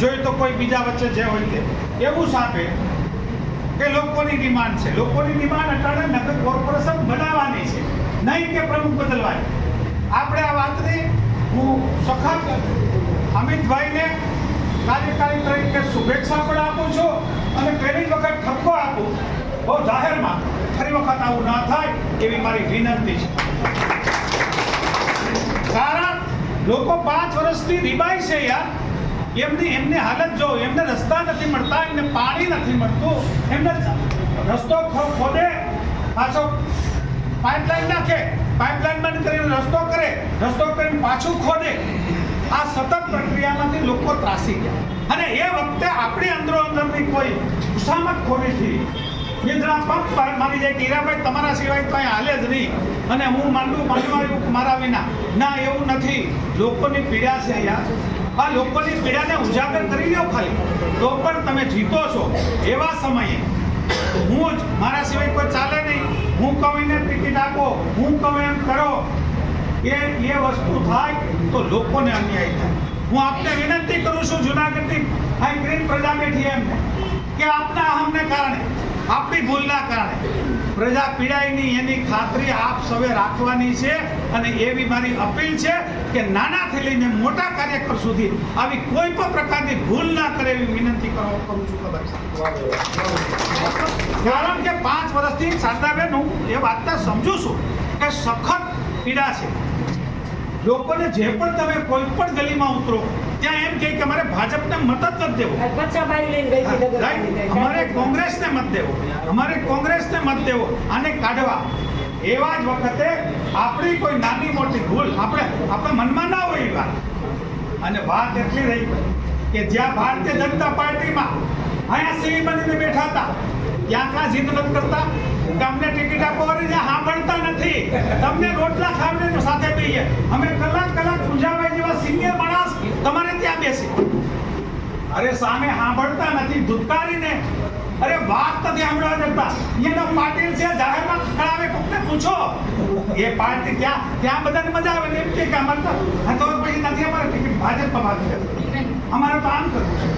જોઈએ તો કોઈ બીજા વચ્ચે જે હોય તે. એવું સાપે કે લોકોની ડિમાન્ડ છે. લોકોની ડિમાન્ડ અટાણે નગર કોર્પોરેશન બનાવવાની છે. નહીં કે પ્રમુખ બદલવાની. આપણે આ વાતને હું સખત અમિતભાઈને કાર્યકારી તરીકે શુભેચ્છા પણ આપું છું અને પહેલી વખત ઠપકો આપું. બહુ જાહેરમાં ફરી વખત આવું ના થાય એવી મારી વિનંતી છે. કારણ લોકો પાંચ વર્ષથી રીબાઈ છે યાર. એમની એમની હાલત જો, એમને રસ્તા નથી મળતા, એમને પાણી નથી મળતું, એમને રસ્તો ખોદે, પાછો પાઇપલાઇન નાખે પાઇપલાઇન બંધ કરીને રસ્તો કરે, રસ્તો કરીને પાછું ખોદે. આ સતત પ્રક્રિયામાંથી લોકો ત્રાસી ગયા. અને એ વખતે આપણી અંદરો અંદરની કોઈ ખુશામત ખોલી હતી નિદ્રા પંપ મારી જાય કે હીરાભાઈ તમારા સિવાય અહીં હાલે જ નહીં. અને હું માંડું માંડવા મારા વિના. ના, એવું નથી. લોકોની પીડા છે અહીંયા. આ લોકોની પીડાને ઉજાગર કરી લો ખાલી. તો પણ તમે જીતો છો એવા સમયે. હું જ, મારા સિવાય કોઈ ચાલે નહીં. હું કહું એને ટિકિટ આપો, હું કહું એમ કરો. એ એ વસ્તુ થાય તો લોકોને અન્યાય થાય. હું આપને વિનંતી કરું છું જુનાગઢની આ ગ્રીન પ્રજા બેઠી એમ. કે આપના અહમને કારણે આપણી ભૂલના કારણે. પ્રજા પીડાય નહીં એની ખાતરી આપ સૌએ રાખવાની છે અને એવી મારી અપીલ છે કે નાનાથી લઈને મોટા કાર્યકર સુધી આવી કોઈ પણ પ્રકારની ભૂલ ના કરે એવી વિનંતી કરવા કરું છું ખબર. કારણ કે પાંચ વર્ષથી શારદાબેન, હું એ વાતને સમજુ છું કે સખત પીડા છે. લોકોને જે પણ તમે કોઈ પણ ગલીમાં ઉતરો ત્યાં એમ કહે કે અમારે ભાજપને મત જ નથી દેવો. અમારે કોંગ્રેસને મત દેવો. અમારે કોંગ્રેસને મત દેવો. આને કાઢવા. એવા જ વખતે આપણી કોઈ નાની મોટી ભૂલ આપણે આપણા મનમાં ના હોય વાત. અને વાત એટલી રહી કે જ્યાં ભારતીય જનતા પાર્ટીમાં અહીંયા સિંહ બનીને બેઠા હતા ત્યાં કાં જીત નથી કરતા. તમને ટિકિટ આપવાની સાંભળતા નથી. તમને રોટલા ખાવીને સાથે પીએ. અમે કલાક કલાક પૂજાભાઈ જેવા સિનિયર માણસ તમારે ત્યાં બેસે. અરે સામે સાંભળતા નથી ધુતકારીને અરે વાત નથી સાંભળવા દેતા એનો પાટીલ છે, જાહેરમાં ખડાવે કોકને પૂછો. એ પાર્ટી ત્યાં ત્યાં બધાને મજા આવે ને એમ કે અમારે તો તો પછી નથી, અમારે ટિકિટ ભાજપમાં ભાગી અમારે તો આમ કરવું છે.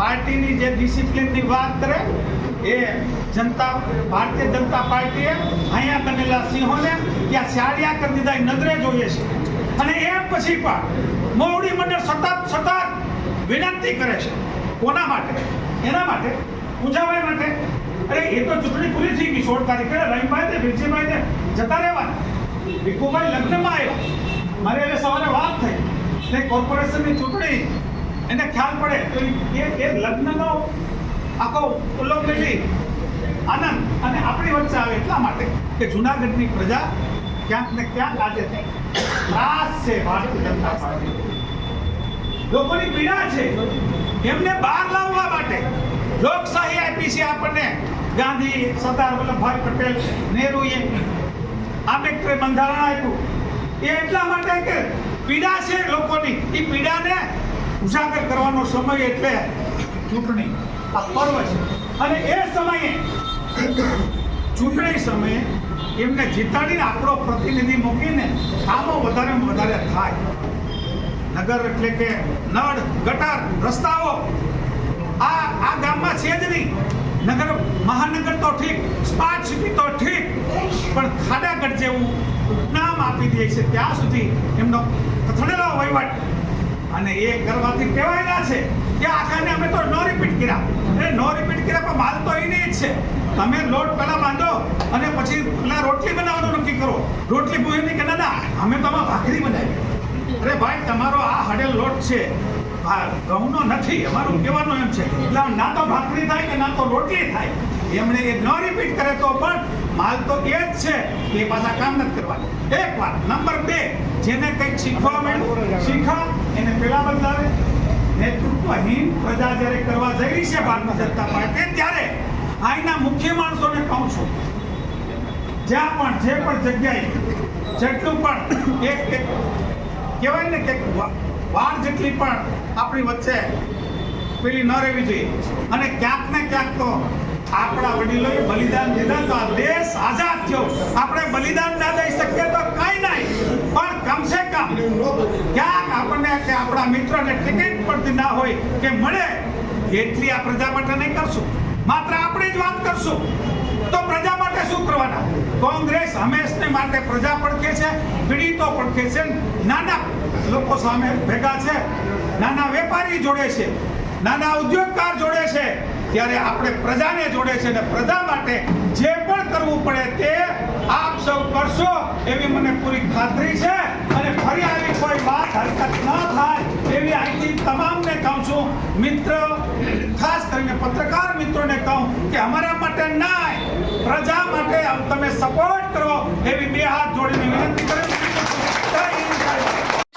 પાર્ટીની જે ડિસિપ્લિનની વાત કરે એ જનતા, ભારતીય જનતા પાર્ટીએ અહીંયા બનેલા સિંહોને ત્યાં શાળિયા કરી દીધા નજરે જોઈએ છે. અને એ પછી પણ મોવડી મંડળ સતત સતત વિનંતી કરે છે. કોના માટે? એના માટે? પૂજાભાઈ માટે? અરે, એ તો ચૂંટણી પૂરી થઈ ગઈ, સોળ તારીખે. રહીમભાઈ ને વિરજીભાઈ ને જતા રહેવાના. ભીખુભાઈ લગ્નમાં આવ્યા. મારે એટલે સવારે વાત થઈ. એટલે કોર્પોરેશનની ચૂંટણી, એને ખ્યાલ પડે. તો એ લગ્નનો આખો ઉલ્લંઘની આનંદ અને આપણી વચ્ચે આવે એટલા માટે કે જુનાગઢની પ્રજા ક્યાંક ને ક્યાંક આજે ત્રાસ છે ભારતીય જનતા પાર્ટી. લોકોની પીડા છે. એમને બહાર લાવવા માટે લોકશાહી આપી છે આપણને. ગાંધી, સરદાર વલ્લભભાઈ પટેલ, નહેરુએ આંબેડકરે બંધારણ આપ્યું. એ એટલા માટે કે પીડા છે લોકોની. એ પીડાને ઉજાગર કરવાનો સમય એટલે ચૂંટણી. આ પર્વ છે. અને એ સમયે ચૂંટણી સમયે એમને જીતાડીને આપણો પ્રતિનિધિ મૂકીને કામો વધારે વધારે થાય. નગર એટલે કે નળ, ગટર, રસ્તાઓ. આ આ ગામમાં છે જ નહીં. નગર મહાનગર તો ઠીક, સ્માર્ટ સિટી તો ઠીક. પણ ખાડાગઢ જેવું ઉપનામ આપી દે છે ત્યાં સુધી એમનો કથળેલો વહીવટ અને એ કરવાથી કહેવાયેલા છે કે આખાને અમે તો નો રિપીટ કર્યા. એ નો રિપીટ કર્યા પણ માલ તો એને જ છે. તમે લોટ પહેલાં બાંધો અને પછી પેલા રોટલી બનાવવાનું નક્કી કરો. રોટલી ભૂલી કે ના અમે તો આમાં ભાખરી બનાવી. અરે ભાઈ, તમારો આ હડેલ લોટ છે. ઘઉંનો નથી, અમારું કહેવાનું એમ છે. એટલે ના તો ભાખરી થાય કે ના તો રોટલી થાય. એમણે એ ન રિપીટ કરે તો પણ માલ તો એ જ છે એ પાછા કામ નથી કરવાનું. એક વાત, નંબર બે, જેને કંઈક શીખવા મળ્યું, શીખા એને પેલા બદલાવે નેતૃત્વહીન પ્રજા જ્યારે કરવા જઈ રહી છે ભારતીય જનતા પાર્ટી ત્યારે અહીંના મુખ્ય માણસોને કહું છું, જ્યાં પણ, જે પણ જગ્યાએ, જેટલું પણ એક કહેવાય ને કે વાર જેટલી પણ આપણી વચ્ચે પેલી ન રહેવી જોઈએ. અને ક્યાંક ને ક્યાંક તો આપણા વડીલોએ બલિદાન દીધા તો આ દેશ આઝાદ થયો. આપણે બલિદાન ના દઈ શકીએ તો કઈ નહીં પણ કમસે કમ ક્યાંક આપણને કે આપણા મિત્રોને ટિકિટ પડતી ના હોય કે મળે, એટલી આ પ્રજા માટે નહીં કરશું. માત્ર આપણે જ વાત કરશું. તો પ્રજા માટે શું કરવાના? કોંગ્રેસ હંમેશને માટે પ્રજા પડખે છે, પીડિતો પડખે છે, નાના લોકો સામે ભેગા છે, નાના વેપારી જોડે છે, નાના ઉદ્યોગકાર જોડે છે. ત્યારે આપણે પ્રજાને જોડે છે અને પ્રજા માટે જે પણ કરવું પડે તે આપ સૌ કરશો એવી મને પૂરી ખાતરી છે. અને ફરી આવી કોઈ વાત હરકત ન થાય એવી અહીંથી તમામને કહું છું. મિત્ર, ખાસ કરીને પત્રકાર મિત્રોને કહું કે અમારા માટે નાય, પ્રજા માટે તમે સપોર્ટ કરો એવી બે હાથ જોડીને વિનંતી